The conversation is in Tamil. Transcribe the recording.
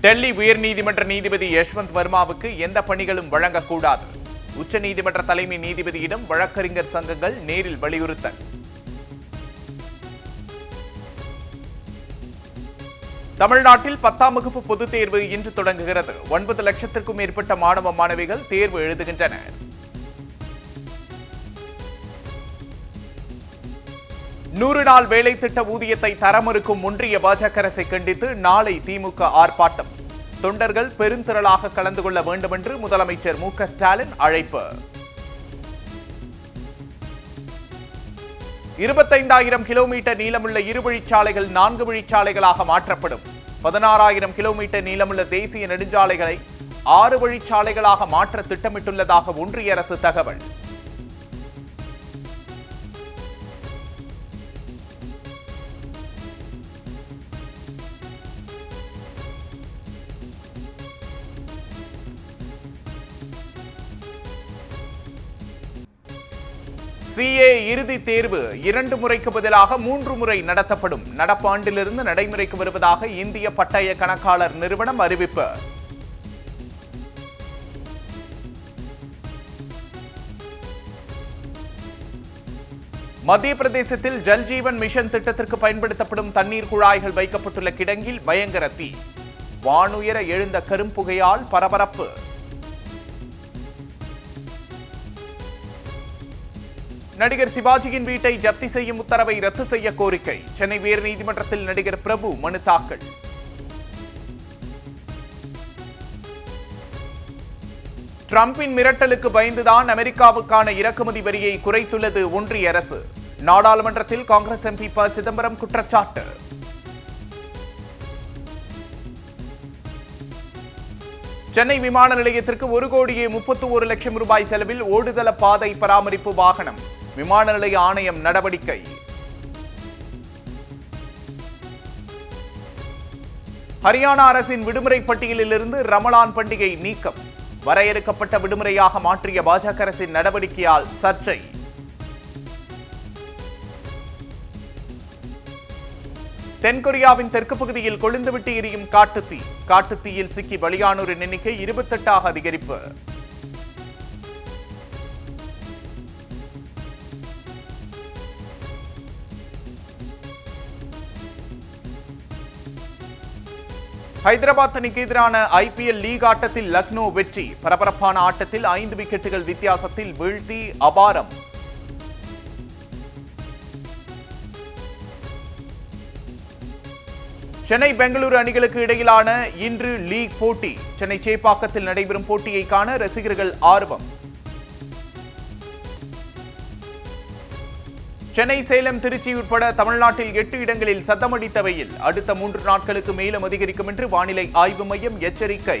டெல்லி உயர்நீதிமன்ற நீதிபதி யஷ்வந்த் வர்மாவுக்கு எந்த பணிகளும் வழங்கக்கூடாது. உச்சநீதிமன்ற தலைமை நீதிபதியிடம் வழக்கறிஞர் சங்கங்கள் நேரில் வலியுறுத்தல் தமிழ்நாட்டில் பத்தாம் வகுப்பு பொதுத் தேர்வு இன்று தொடங்குகிறது. ஒன்பது லட்சத்திற்கும் மேற்பட்ட மாணவ மாணவிகள் தேர்வு எழுதுகின்றனர். நூறு நாள் வேலை திட்ட ஊதியத்தை தரமறுக்கும் ஒன்றிய பாஜக அரசை கண்டித்து நாளை திமுக ஆர்ப்பாட்டம். தொண்டர்கள் பெருந்திரளாக கலந்து கொள்ள வேண்டும் என்று முதலமைச்சர் மு ஸ்டாலின் அழைப்பு. இருபத்தைந்தாயிரம் கிலோமீட்டர் நீளமுள்ள இருவழிச்சாலைகள் நான்கு வழிச்சாலைகளாக மாற்றப்படும். பதினாறாயிரம் கிலோமீட்டர் நீளமுள்ள தேசிய நெடுஞ்சாலைகளை ஆறு வழிச்சாலைகளாக மாற்ற திட்டமிட்டுள்ளதாக ஒன்றிய அரசு தகவல். சிஏ இறுதி தேர்வு இரண்டு முறைக்கு பதிலாக மூன்று முறை நடத்தப்படும். நடப்பாண்டிலிருந்து நடைமுறைக்கு வருவதாக இந்திய பட்டய கணக்காளர் நிறுவனம் அறிவிப்பு. மத்திய பிரதேசத்தில் ஜல்ஜீவன் மிஷன் திட்டத்திற்கு பயன்படுத்தப்படும் தண்ணீர் குழாய்கள் வைக்கப்பட்டுள்ள கிடங்கில் பயங்கர தீ. வானுயர எழுந்த கரும்புகையால் பரபரப்பு. நடிகர் சிவாஜியின் வீட்டை ஜப்தி செய்யும் உத்தரவை ரத்து செய்ய கோரிக்கை. சென்னை உயர்நீதிமன்றத்தில் நடிகர் பிரபு மனு தாக்கல். டிரம்பின் மிரட்டலுக்கு பயந்துதான் அமெரிக்காவுக்கான இறக்குமதி வரியை குறைத்துள்ளது ஒன்றிய அரசு. நாடாளுமன்றத்தில் காங்கிரஸ் எம்பி ப. சிதம்பரம் குற்றச்சாட்டு. சென்னை விமான நிலையத்திற்கு ஒரு கோடியே முப்பத்தி ஒரு லட்சம் ரூபாய் செலவில் ஓடுதள பாதை பராமரிப்பு வாகனம். விமான நிலைய ஆணையம் நடவடிக்கை. ஹரியானா அரசின் விடுமுறை பட்டியலிலிருந்து ரமலான் பண்டிகை நீக்கம். வரையறுக்கப்பட்ட விடுமுறையாக மாற்றிய பாஜக அரசின் நடவடிக்கையால் சர்ச்சை. தென்கொரியாவின் தெற்கு பகுதியில் கொழுந்துவிட்டு எரியும் காட்டுத்தீ. காட்டுத்தீயில் சிக்கி பலியானோரின் எண்ணிக்கை இருபத்தெட்டாக அதிகரிப்பு. ஹைதராபாத் அணிக்கு எதிரான ஐபிஎல் லீக் ஆட்டத்தில் லக்னோ வெற்றி. பரபரப்பான ஆட்டத்தில் ஐந்து விக்கெட்டுகள் வித்தியாசத்தில் வீழ்த்தி அபாரம். சென்னை பெங்களூரு அணிகளுக்கு இடையிலான இன்று லீக் போட்டி. சென்னை சேப்பாக்கத்தில் நடைபெறும் போட்டியை காண ரசிகர்கள் ஆர்வம். சென்னை சேலம் திருச்சி உட்பட தமிழ்நாட்டில் எட்டு இடங்களில் சத்தமடித்த வெயில் அடுத்த மூன்று நாட்களுக்கு மேலும் அதிகரிக்கும் என்று வானிலை ஆய்வு மையம் எச்சரிக்கை.